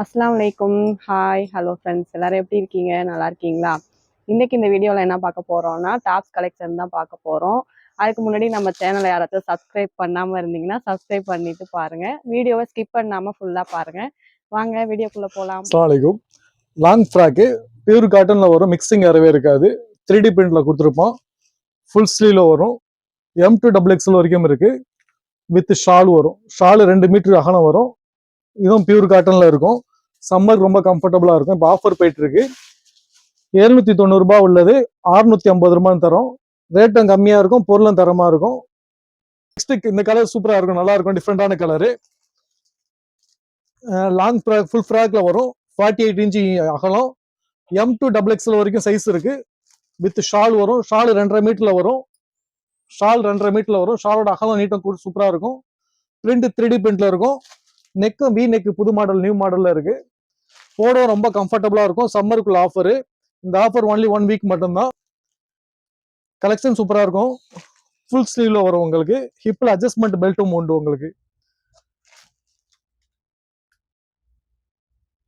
அஸ்லாம் வலைக்கும் hi hello friends எல்லாரும் எப்படி இருக்கீங்க? நல்லா இருக்கீங்களா? இன்றைக்கி இந்த வீடியோவில் என்ன பார்க்க போகிறோம்னா டாப்ஸ் கலெக்ஷன் தான் பார்க்க போகிறோம் அதுக்கு முன்னாடி நம்ம சேனலை யாராச்சும் சப்ஸ்கிரைப் பண்ணாமல் இருந்தீங்கன்னா சப்ஸ்கிரைப் பண்ணிட்டு பாருங்கள் வீடியோவை ஸ்கிப் பண்ணாமல் ஃபுல்லாக பாருங்கள் வாங்க வீடியோக்குள்ளே போகலாம் அஸ்ஸலாமலைக்கும் லாங் ஃப்ராக்கு பியூர் காட்டனில் வரும். மிக்சிங் அறவே இருக்காது. த்ரீ டி பிரிண்டில் கொடுத்துருப்போம். ஃபுல் ஸ்லீவில் வரும். எம் டு டபுள் எக்ஸ்எல் வரைக்கும் இருக்குது வித் ஷால் வரும். ஷால் ரெண்டு மீட்டர் அகலம் வரும். இதுவும் பியூர் காட்டனில் இருக்கும். சம்மர் ரொம்ப கம்ஃபர்டபுளாக இருக்கும். இப்போ ஆஃபர் போயிட்டு எழுநூற்றி எழுநூத்தி தொண்ணூறுபா உள்ளது. அறுநூற்றி ஐம்பது ரூபான்னு தரும். ரேட்டும் கம்மியாக இருக்கும். பொருளும் தரமாக இருக்கும். நெக்ஸ்ட் இந்த கலர் சூப்பராக இருக்கும். நல்லா இருக்கும். டிஃப்ரெண்ட்டான கலரு லாங் ஃப்ராக் ஃபுல் ஃப்ராக்ல வரும். ஃபார்ட்டி எயிட் இன்ச்சு அகலம். எம் டு டபுள் எக்ஸில் வரைக்கும் சைஸ் இருக்கு. வித் ஷால் வரும். ஷால் ரெண்டரை மீட்டரில் வரும். ஷால் ரெண்டரை மீட்டரில் வரும். ஷாலோட அகலம் நீட்டம் கூட சூப்பராக இருக்கும். பிரிண்ட் த்ரீ டி பிரிண்ட்ல இருக்கும். நெக்கும் வி நெக் புது மாடல் நியூ மாடலில் இருக்கு. போட ரொம்ப கம்ஃபர்டபுளாக இருக்கும். சம்மருக்குள்ள ஆஃபரு இந்த ஆஃபர் ஒன்லி ஒன் வீக் மட்டும்தான். கலெக்ஷன் சூப்பராக இருக்கும். ஃபுல் ஸ்லீவ்ல வரும் உங்களுக்கு. ஹிப்பில் அட்ஜஸ்ட்மெண்ட் பெல்ட்டும் உண்டு உங்களுக்கு.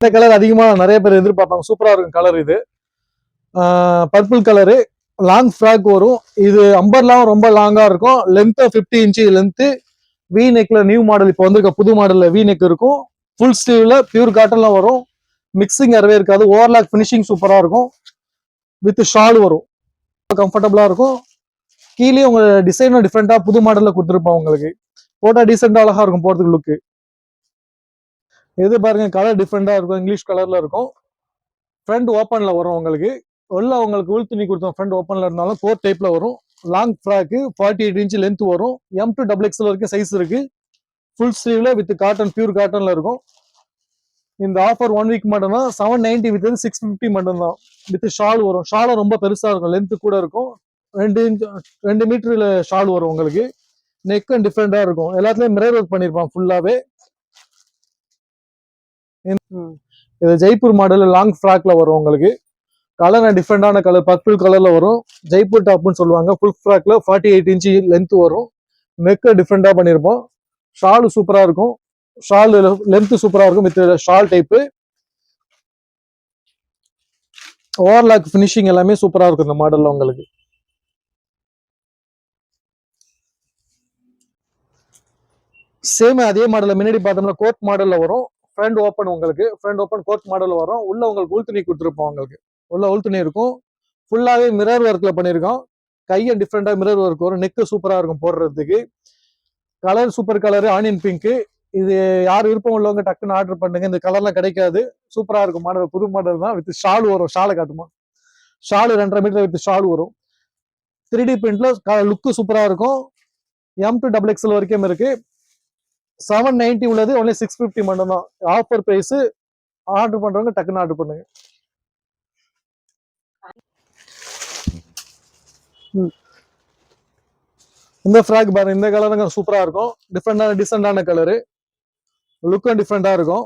இந்த கலர் அதிகமாக நிறைய பேர் எதிர்பார்ப்பாங்க. சூப்பராக இருக்கும் கலர் இது. பர்பிள் கலரு லாங் ஃப்ராக் வரும். இது அம்பர்லாம் ரொம்ப லாங்காக இருக்கும். Length fifty inch length V நெக்ல new model இப்போ வந்திருக்க புது மாடல்ல வி நெக் இருக்கும். ஃபுல் ஸ்லீவ்ல பியூர் காட்டன்லாம் வரும். மிக்சிங் அறவே இருக்காது. ஓவர்லாக் ஃபினிஷிங் சூப்பராக இருக்கும். வித் ஷால் வரும். கம்ஃபர்டபுளாக இருக்கும். கீழே உங்க டிசைனும் டிஃப்ரெண்ட்டாக புது மாடலில் கொடுத்துருப்போம் உங்களுக்கு. போட்டால் டீசெண்டாக அழகாக இருக்கும் போகிறதுக்கு லுக்கு இது பாருங்க கலர் டிஃப்ரெண்டாக இருக்கும். இங்கிலீஷ் கலரில் இருக்கும். ஃப்ரண்ட் ஓப்பனில் வரும் உங்களுக்கு. உள்ள உங்களுக்கு உள் துணி கொடுத்தோம். ஃப்ரண்ட் ஓப்பனில் இருந்தாலும் ஃபோர் டைப்பில் வரும். Long frock forty eight inch length வரும் எம் டு டபுள் எக்ஸ்எல் வரைக்கும் சைஸ் இருக்கு. ஃபுல் ஸ்லீவ்ல வித் காட்டன் பியூர் காட்டன்ல இருக்கும். இந்த ஆஃபர் ஒன் வீக் மட்டும்தான். Seven ninety with six fifty மட்டும்தான். வித் ஷால் வரும். ஷாலும் ரொம்ப பெருசா இருக்கும். லென்த் கூட இருக்கும். ரெண்டு இன்ச் ரெண்டு மீட்டர்ல ஷால் வரும் உங்களுக்கு. நெக்கும் டிஃப்ரெண்டா இருக்கும். எல்லாத்துலயும் மிரர் ஒர்க் பண்ணிருப்பான் ஃபுல்லாவே. இது ஜெய்ப்பூர் மாடல் லாங் ஃப்ராக்ல வரும் உங்களுக்கு. கலர் டிஃப்ரெண்டான கலர் பர்பிள் கலரில் வரும். ஜெய்ப்பூர் டாப்னு சொல்லுவாங்க. ஃபுல் ஃப்ராக்ல ஃபார்ட்டி எயிட் இன்ச்சு லென்த் வரும். நெக் டிஃப்ரெண்டாக பண்ணியிருப்போம் ஷால் சூப்பராக இருக்கும். ஷால் லென்த்து சூப்பராக இருக்கும் with shawl type overlock finishing எல்லாமே சூப்பராக இருக்கும் இந்த மாடலில் உங்களுக்கு. சேம் அதே மாடலில் முன்னாடி பார்த்தோம்னா கோட் மாடலில் வரும். ஃப்ரண்ட் ஓப்பன் உங்களுக்கு. ஃப்ரண்ட் ஓப்பன் கோட் மாடலில் வரும். உள்ள உங்களுக்கு உள்துணி கொடுத்துருப்போம் உங்களுக்கு. உள்ள உள் துணி இருக்கும். ஃபுல்லாகவே மிரர் ஒர்க்கில் பண்ணியிருக்கோம். கையை டிஃப்ரெண்ட்டாக மிரர் ஒர்க் வரும். நெக்கு சூப்பராக இருக்கும் போடுறதுக்கு. Colour super colour onion pink இது யார் விருப்பம் உள்ளவங்க டக்குன்னு ஆர்டர் பண்ணுங்க. இந்த கலர்லாம் கிடைக்காது. சூப்பராக இருக்கும் மாடல் புது மாடல் தான். வித் ஷால் வரும். ஷாலை காட்டுமா? ஷாலு ரெண்டரை மீட்டர் வித் ஷால் வரும். த்ரீ டி பிரிண்ட்ல லுக்கு சூப்பராக இருக்கும். எம் டு டபுள் எக்ஸ்எல் வரைக்கும் இருக்கு. செவன் நைன்டி உள்ளது. ஒன்லி சிக்ஸ் ஃபிஃப்டி மட்டும்தான். ஆஃபர் ப்ரைஸு ஆர்டர் பண்ணுறவங்க டக்குன்னு ஆர்டர் பண்ணுங்க. இந்த ஃப்ராக் பாருங்க இந்த கலருங்க சூப்பராக இருக்கும். டிஃப்ரெண்டான டிசெண்டான கலரு லுக்கும் டிஃப்ரெண்டாக இருக்கும்.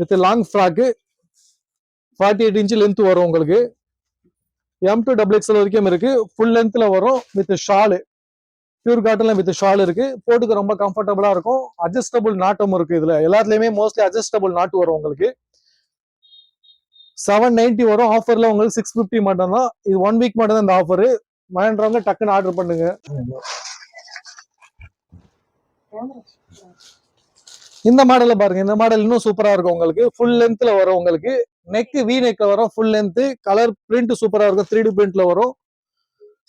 With long frock forty eight inch length வரும் உங்களுக்கு. எம் டு டபுள் எக்ஸ்எல் வரைக்கும் இருக்கு. ஃபுல் லென்த்தில் வரும் வித் ஷாலு பியூர் காட்டன்ல வித் ஷால் இருக்கு. போட்டுக்கு ரொம்ப கம்ஃபர்டபுளா இருக்கும். அட்ஜஸ்டபுள் நாட்டம் இருக்கு இதுல. எல்லாத்துலயுமே மோஸ்ட்லி அட்ஜஸ்டபுள் நாட்டு வரும் உங்களுக்கு. செவன் நைன்டி வரும். ஆஃபர்ல உங்களுக்கு சிக்ஸ் ஃபிஃப்டி மட்டும் தான் இது ஒன் வீக் மட்டும் தான் இந்த ஆஃபரு வேண்டவங்க டக்குன்னு ஆர்டர் பண்ணுங்க. இந்த மாடல்ல பாருங்க இந்த மாடல் இன்னும் சூப்பரா இருக்கும் உங்களுக்கு. ஃபுல் லென்த்ல வரும் உங்களுக்கு. நெக் வி நெக்ல வரும் ஃபுல் லென்த் கலர் பிரிண்ட் சூப்பரா இருக்கும். த்ரீ டி பிரிண்ட்ல வரும்.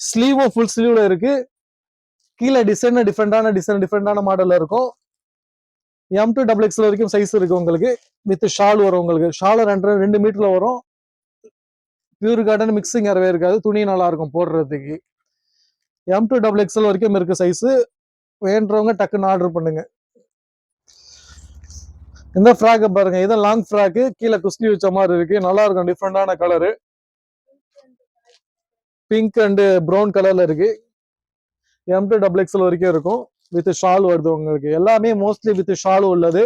ஸ்லீவும் ஃபுல் ஸ்லீவ்ல இருக்கு. கீழே டிசைன் டிஃப்ரெண்டான டிசைன் டிஃப்ரெண்டான மாடல்ல இருக்கும். எம் டு டபுள் எக்ஸ்ல வரைக்கும் சைஸ் இருக்கு உங்களுக்கு. வித் ஷால் வரும் உங்களுக்கு. ஷால் ரெண்டு ரெண்டு மீட்டர்ல வரும். பியூர் காட்டன் மிக்சிங் அறவே இருக்காது. துணி நல்லா இருக்கும் போடுறதுக்கு. எம் டு டபுள் எக்ஸ்எல் வரைக்கும் இருக்கு சைஸு வேண்டவங்க டக்குன்னு ஆர்டர் பண்ணுங்க. இந்த ஃப்ராக் பாருங்க. இது லாங் ஃப்ராக்கு கீழே குஸ்தி வச்ச மாதிரி இருக்கு. நல்லா இருக்கும் டிஃப்ரெண்டான கலரு பிங்க் அண்டு ப்ரௌன் கலர்ல இருக்கு. எம் டு டபுள் எக்ஸ்எல் வரைக்கும் இருக்கும். வித் ஷால் வருது உங்களுக்கு. எல்லாமே மோஸ்ட்லி வித் ஷால் உள்ளது.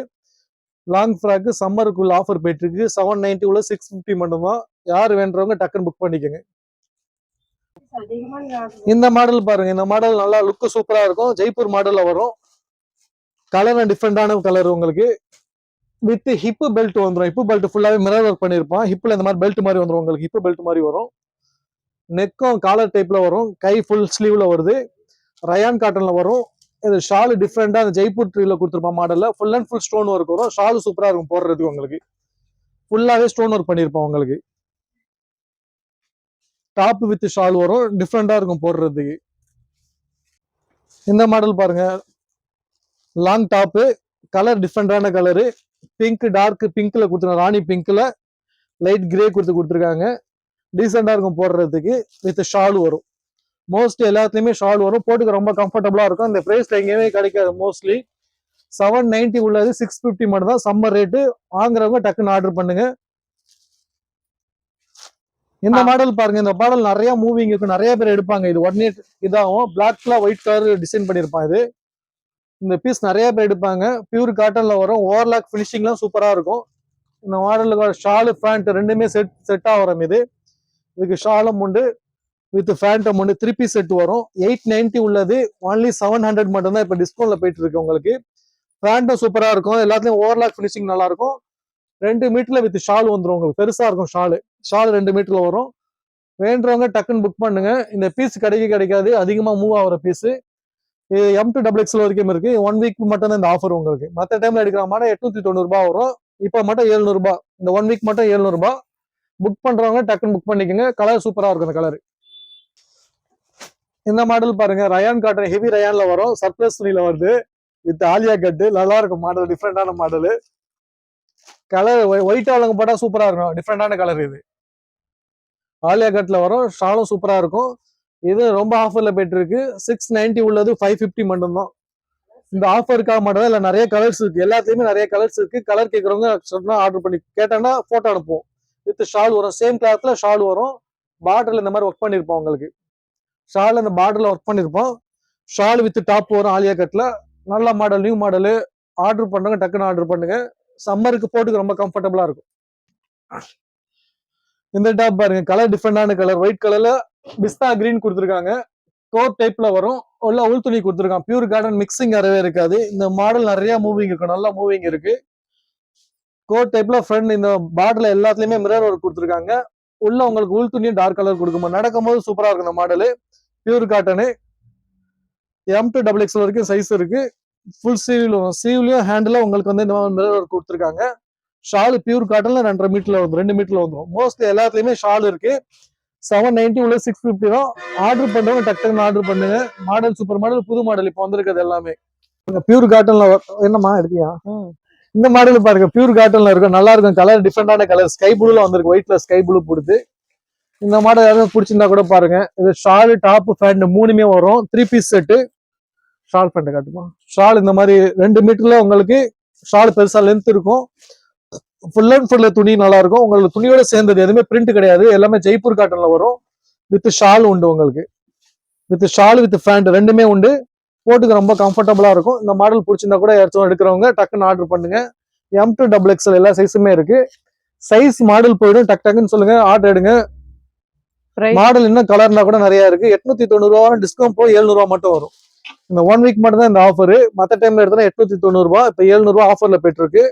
லாங் ஃப்ராக்கு சம்மருக்குள்ள ஆஃபர் போயிட்டு இருக்கு. செவன் நைன்டி உள்ள சிக்ஸ் ஃபிஃப்டி மட்டும்தான். யார் வேண்டவங்க டக்குன்னு புக் பண்ணிக்கோங்க. இந்த மாடல் பாருங்க இந்த மாடல் நல்லா லுக் சூப்பரா இருக்கும். ஜெய்ப்பூர் மாடல்ல வரும். கலர் டிஃப்ரெண்டான கலர் உங்களுக்கு. வித் ஹிப் பெல்ட் வந்துரும். ஹிப் பெல்ட் ஃபுல்லாவே மிரர் ஒர்க் பண்ணிருப்பான். ஹிப்ல இந்த மாதிரி பெல்ட் மாதிரி வந்துரும் உங்களுக்கு. ஹிப் பெல்ட் மாதிரி வரும். நெக்கும் காலர் டைப்ல வரும். கை ஃபுல் ஸ்லீவ்ல வருது. ரயான் காட்டன்ல வரும். இது ஷால் டிஃப்ரெண்டா அந்த ஜெய்ப்பூர் ட்ரீல கொடுத்துருப்பான் மாடல்ல full and full stone work வரும். ஷால் சூப்பரா இருக்கும் போடுறதுக்கு உங்களுக்கு. ஃபுல்லாவே ஸ்டோன் ஒர்க் பண்ணிருப்பான் உங்களுக்கு. டாப் வித் ஷால் வரும். டிஃப்ரெண்ட்டாக இருக்கும் போடுறதுக்கு. இந்த மாடல் பாருங்க. லாங் டாப்பு கலர் டிஃப்ரெண்டான கலரு பிங்க் டார்க் பிங்க்ல கொடுத்துருக்காங்க. ராணி பிங்க்ல லைட் கிரே கொடுத்து கொடுத்துருக்காங்க. டீசெண்டாக இருக்கும் போடுறதுக்கு. வித் ஷால் வரும். மோஸ்ட் எல்லாத்துலேயுமே ஷால் வரும். போட்டுக்க ரொம்ப கம்ஃபர்டபுளாக இருக்கும். அந்த ப்ரைஸில் எங்கேயுமே கிடைக்காது. மோஸ்ட்லி செவன் நைன்ட்டி உள்ளது. சிக்ஸ் ஃபிஃப்டி மட்டும் தான் சம்மர் ரேட்டு வாங்குறவங்க டக்குன்னு ஆர்டர் பண்ணுங்கள் இந்த. மாடல் பாருங்க இந்த மாடல் நிறைய மூவிங் இருக்கு நிறைய பேர் எடுப்பாங்க. இது உடனே இதாகும் பிளாக்ல ஒயிட் கலர் டிசைன் பண்ணிருப்பான் இது. இந்த பீஸ் நிறைய பேர் எடுப்பாங்க. பியூர் காட்டன்ல வரும். ஓவர்லாக் ஃபினிஷிங்லாம் சூப்பரா இருக்கும். இந்த மாடலுக்கு ஷாலு பேண்ட் ரெண்டுமே செட் செட் ஆகிற இது. இதுக்கு ஷாலும் உண்டு. வித் ஃபேண்டம் உண்டு. த்ரீ பீஸ் செட் வரும். எயிட் நைன்டி உள்ளது. ஒன்லி செவன் ஹண்ட்ரட் மட்டும் தான் இப்போ டிஸ்கவுண்ட்ல போயிட்டு இருக்கு உங்களுக்கு. ஃபேண்டம் சூப்பரா இருக்கும். எல்லாத்துலயும் ஓவர்லாக் ஃபினிஷிங் நல்லா இருக்கும். ரெண்டு மீட்டர்ல வித் ஷால் வந்துரும் உங்களுக்கு. பெருசா இருக்கும் ஷாலு ஷால் ரெண்டு மீட்டர்ல வரும். வேண்டவங்க டக்குன்னு புக் பண்ணுங்க. இந்த பீஸ் கிடைக்க கிடைக்காது. அதிகமா மூவ் ஆகுற பீஸ் இது எம் டு டபுள் எக்ஸ்எல் வரைக்கும் இருக்கு. ஒன் வீக் மட்டும் தான் இந்த ஆஃபர் உங்களுக்கு. மற்ற டைம்ல எடுக்கிற மாதிரி எட்நூத்தி தொண்ணூறுபா வரும். இப்போ மட்டும் எழுநூறுபா இந்த ஒன் வீக் மட்டும் எழுநூறுபா புக் பண்றவங்க டக்குன்னு புக் பண்ணிக்கோங்க. கலர் சூப்பரா இருக்கும் இந்த கலர் இந்த மாடல் பாருங்க. ரயான் காட்டன் ஹெவி ரயான்ல வரும். சர்ப்ளஸ் துணியில வருது. வித் ஆலியா கட்டு நல்லா இருக்கும் மாடல் டிஃப்ரெண்டான மாடல் கலர் ஒயிட் ஆளுங்க போட்டால் சூப்பராக இருக்கும். டிஃப்ரெண்டான கலர் இது. ஆலியா கட்டில் வரும். ஷாலும் சூப்பராக இருக்கும். இது ரொம்ப ஆஃபரில் போயிட்டு இருக்கு. சிக்ஸ் நைன்டி உள்ளது ஃபைவ் ஃபிஃப்டி மட்டும்தான். இந்த ஆஃபருக்காக மட்டும் இல்லை நிறைய கலர்ஸ் இருக்கு. எல்லாத்துலேயுமே நிறைய கலர்ஸ் இருக்கு. கலர் கேட்குறவங்க சொன்னால் ஆர்டர் பண்ணி கேட்டோம்னா ஃபோட்டோ அனுப்புவோம். வித் ஷால் வரும். சேம் கிளாத்ல ஷால் வரும். பார்டரில் இந்த மாதிரி ஒர்க் பண்ணியிருப்போம் உங்களுக்கு. ஷால் அந்த பார்டரில் ஒர்க் பண்ணியிருப்போம் ஷால் வித் டாப் வரும் ஆலியா கட்டில் நல்ல மாடல் நியூ மாடலு ஆர்டர் பண்ணுங்க டக்குன்னு ஆர்டர் பண்ணுங்க. சம்மருக்கு போட்டுக்கு ரொம்ப கம்ஃபர்டபுளா இருக்கும். இந்த டாப் பாருங்க கலர் டிஃப்ரெண்டான கலர் ஒயிட் கலர்ல பிஸ்தா கிரீன் கொடுத்துருக்காங்க. கோட் டைப்ல வரும். உள்ள உள் துணி கொடுத்துருக்கான் பியூர் கார்டன் மிக்சிங் அறவே இருக்காது. இந்த மாடல் நிறைய மூவிங் இருக்கு. நல்லா மூவிங் இருக்கு. கோட் டைப்ல ஃப்ரண்ட் இந்த பாட்டில் எல்லாத்துலயுமே மிரர் ஒர்க் கொடுத்துருக்காங்க. உள்ள உங்களுக்கு உள் துணியும் டார்க் கலர் கொடுக்கும்? நடக்கும்போது சூப்பரா இருக்கும் இந்த model pure cotton M to double X வரைக்கும் சைஸ் இருக்கு. ஃபுல் சீவ்ல சீவ்லயும் ஹேண்டில் உங்களுக்கு வந்து இந்த மாதிரி மிரர் கொடுத்துருக்காங்க. ஷால் பியூர் காட்டன்ல ரெண்டரை மீட்டர்ல வந்துடும் ரெண்டு மீட்டர்ல வந்துடும் மோஸ்ட்லி எல்லாத்துலயுமே ஷால் இருக்கு. செவன் நைன்டி உள்ள சிக்ஸ் ஃபிஃப்டி தான். ஆர்டர் பண்றவங்க டக் டக்குன்னு ஆர்டர் பண்ணுங்க. மாடல் சூப்பர் மாடல் புது மாடல் இப்போ வந்திருக்கிறது எல்லாமே. பியூர் காட்டன்ல என்னம்மா எடுத்தியா இந்த மாடல் பாருங்க பியூர் காட்டன்ல இருக்கும். நல்லா இருக்கும். கலர் டிஃப்ரெண்டான கலர் ஸ்கை ப்ளூல வந்திருக்கு. ஒயிட்ல ஸ்கை ப்ளூ கொடுத்து இந்த மாடல் யாரும் பிடிச்சிருந்தா கூட பாருங்க. இது ஷால் டாப் பேண்ட் மூணுமே வரும். Three piece set shawl pant காட்டுமா? ஷால் இந்த மாதிரி ரெண்டு மீட்டர்ல உங்களுக்கு ஷால் பெருசா லென்த் இருக்கும். ஃபுல் அண்ட் ஃபுல்ல துணி நல்லா இருக்கும். உங்களுக்கு துணியோட சேர்ந்தது எதுவுமே பிரிண்ட் கிடையாது. எல்லாமே ஜெய்ப்பூர் காட்டன்ல வரும். வித் ஷால் உண்டு உங்களுக்கு. வித் ஷால் வித் பேண்ட் ரெண்டுமே உண்டு. போட்டுக்கு ரொம்ப கம்ஃபர்டபுளா இருக்கும். இந்த மாடல் பிடிச்சிருந்தா கூட யாராச்சும் எடுக்கிறவங்க டக்குன்னு ஆர்டர் பண்ணுங்க. எம் டு டபுள் எக்ஸ்எல் எல்லா சைஸுமே இருக்கு. சைஸ் மாடல் போயிடும். டக் டக்குன்னு சொல்லுங்க. ஆர்டர் எடுங்க. மாடல் இன்னும் கலர்னா கூட நிறைய இருக்கு. எட்நூத்தி தொண்ணூறு ரூபா டிஸ்கவுண்ட் போய் 700 ரூபா மட்டும் வரும். இந்த ஒன் வீக் மட்டும் தான் இந்த ஆஃபர் மற்ற டைம்ல எடுத்தா எட்நூத்தி தொண்ணூறுபா இப்ப 700 ரூபா ஆஃபர்ல போயிட்டு இருக்கு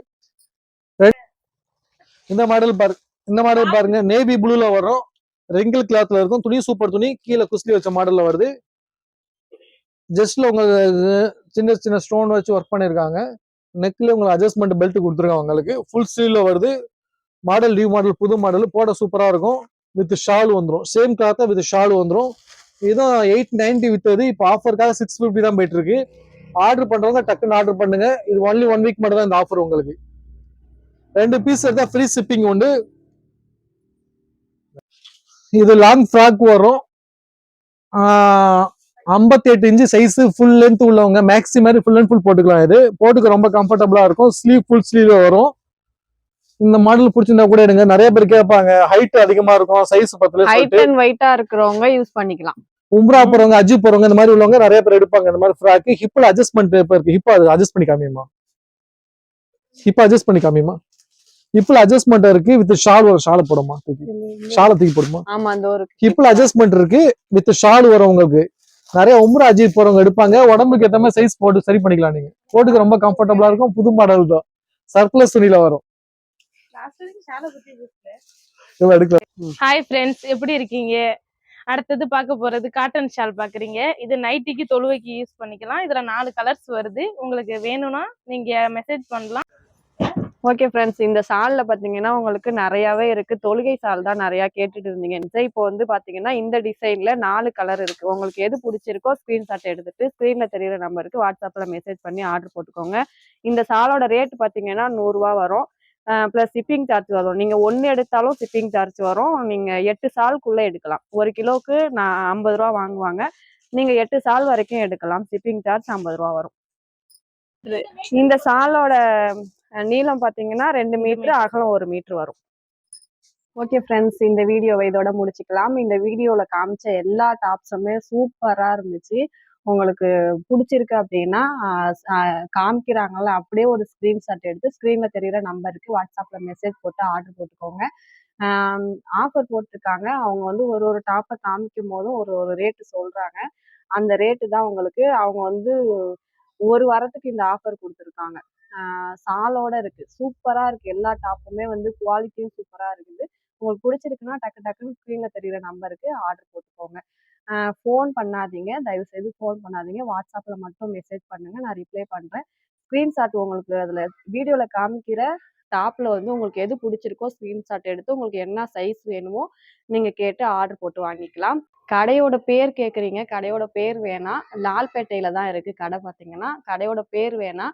இந்த மாடல் பாரு இந்த மாடல் பாருங்க. நேவி ப்ளூல வரும். ரெங்கிள் கிளாத்ல இருக்கும். துணி சூப்பர் துணி. கீழே குஸ்லி வச்ச மாடல்ல வருது. ஜஸ்ட்ல உங்களுக்கு சின்ன சின்ன ஸ்டோன் வச்சு ஒர்க் பண்ணிருக்காங்க. நெக்ல உங்களுக்கு அட்ஜஸ்ட்மெண்ட் பெல்ட் கொடுத்துருக்காங்க உங்களுக்கு. ஃபுல் ஸ்லீவ்ல வருது. மாடல் நியூ மாடல் புது மாடல் போட சூப்பரா இருக்கும். வித் ஷால் வந்துடும் சேம் கிளாத்தா வித் ஷால் வந்துரும். இதுதான் எயிட் நைன்டி வித்தது. இப்போ ஆஃபருக்காக சிக்ஸ் ஃபிஃப்டி தான் போயிட்டு இருக்கு ஆர்டர் பண்றவங்க டக்குன்னு ஆர்டர் பண்ணுங்க. இது ஒன்லி ஒன் வீக் மட்டும் தான் இந்த ஆஃபர் உங்களுக்கு. ரெண்டு பீஸ் எடுத்தா ஃப்ரீ ஷிப்பிங் உண்டு. இது லாங் ஃப்ராக் வரும். ஐம்பத்தி எட்டு இன்ச்சு சைஸ் ஃபுல் லென்த் உள்ளவங்க மேக்ஸி மாதிரி ஃபுல் அண்ட் ஃபுல் போட்டுக்கலாம் இது. போட்டுக்க ரொம்ப கம்ஃபர்டபுளா இருக்கும். ஸ்லீவ் ஃபுல் ஸ்லீவ் வரும். இந்த மாடல் பிடிச்சிருந்தா கூட எடுங்க. நிறைய பேர் கேட்பாங்க ஹைட் அதிகமா இருக்கும் சைஸ் பத்தல ஹைட் அண்ட் வெயிட்டா இருக்கிறவங்க யூஸ் பண்ணிக்கலாம். உம்ரா போறவங்க அஜி போறவங்க இந்த மாதிரி உள்ளவங்க நிறைய பேர் எடுப்பாங்க. இந்த மாதிரி ஃப்ராக் ஹிப்ல அட்ஜஸ்ட்மெண்ட் இப்ப இருக்கு. ஹிப் அது அட்ஜஸ்ட் பண்ணி காமியுமா? ஹிப் அட்ஜஸ்ட் பண்ணி காமியுமா? ஹிப்ல அட்ஜஸ்ட்மெண்ட் இருக்கு வித் ஷால் ஒரு ஷாலை போடுமா? ஷாலை தூக்கி போடுமா? ஹிப்ல அட்ஜஸ்ட்மெண்ட் இருக்கு வித் ஷால் வரும் உங்களுக்கு நிறைய உம்ரா அஜித் போறவங்க எடுப்பாங்க. உடம்புக்கு ஏத்த மாதிரி சைஸ் போட்டு சரி பண்ணிக்கலாம் நீங்க. போட்டுக்கு ரொம்ப கம்ஃபர்டபுளா இருக்கும். புது மாடல் தான். சர்ப்ளஸ் துணியில வரும். ஹாய் ஃப்ரெண்ட்ஸ் எப்படி இருக்கீங்க? அடுத்தது பார்க்க போகிறது காட்டன் ஷால் பார்க்குறீங்க. இது நைட்டிக்கு தொழுவைக்கு யூஸ் பண்ணிக்கலாம். இதில் நாலு கலர்ஸ் வருது. உங்களுக்கு வேணும்னா நீங்கள் மெசேஜ் பண்ணலாம். ஓகே ஃப்ரெண்ட்ஸ் இந்த சாலில் பார்த்தீங்கன்னா உங்களுக்கு நிறையாவே இருக்குது தொழுகை சால் தான் நிறையா கேட்டுட்டு இருந்தீங்க. இப்போ வந்து பார்த்தீங்கன்னா இந்த டிசைனில் நாலு கலர் இருக்குது உங்களுக்கு எது பிடிச்சிருக்கோ ஸ்க்ரீன்ஷாட் எடுத்துட்டு ஸ்க்ரீனில் தெரியிற நம்பருக்கு வாட்ஸ்அப்பில் மெசேஜ் பண்ணி ஆர்டர் போட்டுக்கோங்க. இந்த சாலோட ரேட் பார்த்தீங்கன்னா நூறுரூவா வரும். ப்ளஸ் ஷிப்பிங் சார்ஜ் வரும். நீங்க ஒன்னு எடுத்தாலும் ஷிப்பிங் சார்ஜ் வரும். நீங்க எட்டு சால்குள்ள எடுக்கலாம். ஒரு கிலோவுக்கு நான் ஐம்பது ரூபா வாங்குவாங்க. நீங்க எட்டு சால் வரைக்கும் எடுக்கலாம். ஷிப்பிங் சார்ஜ் ஐம்பது ரூபா வரும். இந்த சாலோட நீளம் பார்த்தீங்கன்னா ரெண்டு மீட்டர் அகலம் ஒரு மீட்டர் வரும். ஓகே ஃப்ரெண்ட்ஸ் இந்த வீடியோவை இதோட முடிச்சுக்கலாம். இந்த வீடியோவில் காமிச்ச எல்லா டாப்ஸுமே சூப்பராக இருந்துச்சு. உங்களுக்கு பிடிச்சிருக்கு அப்படின்னா காமிக்கிறாங்கல்ல அப்படியே ஒரு ஸ்க்ரீன்ஷாட் எடுத்து ஸ்க்ரீனில் தெரியுற நம்பருக்கு வாட்ஸ்அப்பில் மெசேஜ் போட்டு ஆர்டர் போட்டுக்கோங்க. ஆஃபர் போட்டிருக்காங்க. அவங்க வந்து ஒரு ஒரு டாப்பை காமிக்கும் போதும் ஒரு ஒரு ரேட்டு சொல்கிறாங்க அந்த ரேட்டு தான் உங்களுக்கு அவங்க வந்து ஒரு வாரத்துக்கு இந்த ஆஃபர் கொடுத்துருக்காங்க. சாலோட இருக்கு. சூப்பரா இருக்கு. எல்லா டாப்புமே வந்து குவாலிட்டியும் சூப்பரா இருக்குது. உங்களுக்கு பிடிச்சிருக்குன்னா டக்கு டக்குன்னு ஸ்க்ரீன்ல தெரியுற நம்பருக்கு ஆர்டர் போட்டுக்கோங்க. ஃபோன் பண்ணாதீங்க. தயவு செய்து ஃபோன் பண்ணாதீங்க. வாட்ஸ்அப்பில் மட்டும் மெசேஜ் பண்ணுங்க. நான் ரிப்ளை பண்ணுறேன் ஸ்க்ரீன்ஷாட் உங்களுக்கு அதில் வீடியோவில் காமிக்கிற டாப்பில் வந்து உங்களுக்கு எது பிடிச்சிருக்கோ ஸ்க்ரீன்ஷாட் எடுத்து உங்களுக்கு என்ன சைஸ் வேணுமோ நீங்கள் கேட்டு ஆர்டர் போட்டு வாங்கிக்கலாம். கடையோட பேர் கேட்குறீங்க. கடையோட பேர் வேணாம் லால்பேட்டையில் தான் இருக்குது கடை பார்த்தீங்கன்னா கடையோட பேர் வேணாம்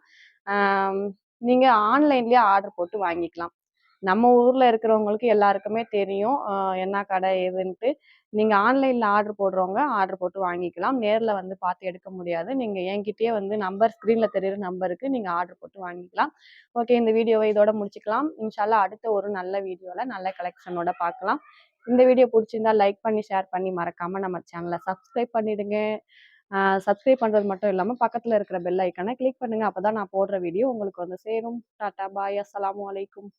நீங்கள் ஆன்லைன்லேயே ஆர்டர் போட்டு வாங்கிக்கலாம். நம்ம ஊர்ல இருக்கிறவங்களுக்கு எல்லாருக்குமே தெரியும் என்ன கடை ஏதுன்ட்டு. நீங்க ஆன்லைன்ல ஆர்டர் போடுறவங்க ஆர்டர் போட்டு வாங்கிக்கலாம். நேர்ல வந்து பார்த்து எடுக்க முடியாது. நீங்க என்கிட்டயே வந்து நம்பர் ஸ்க்ரீனில் தெரியுற நம்பருக்கு நீங்க ஆர்டர் போட்டு வாங்கிக்கலாம். ஓகே இந்த வீடியோவை இதோட முடிச்சுக்கலாம். இன்ஷால்லா அடுத்த ஒரு நல்ல வீடியோல நல்ல கலெக்ஷனோட பார்க்கலாம். இந்த வீடியோ பிடிச்சிருந்தா லைக் பண்ணி ஷேர் பண்ணி மறக்காம நம்ம சேனலை சப்ஸ்கிரைப் பண்ணிடுங்க. சப்ஸ்கிரைப் பண்றது மட்டும் இல்லாம பக்கத்துல இருக்கிற பெல் ஐக்கனை கிளிக் பண்ணுங்க. அப்பதான் நான் போடுற வீடியோ உங்களுக்கு வந்து சேரும். Tata bye. அஸ்லாம் அலைக்கும்.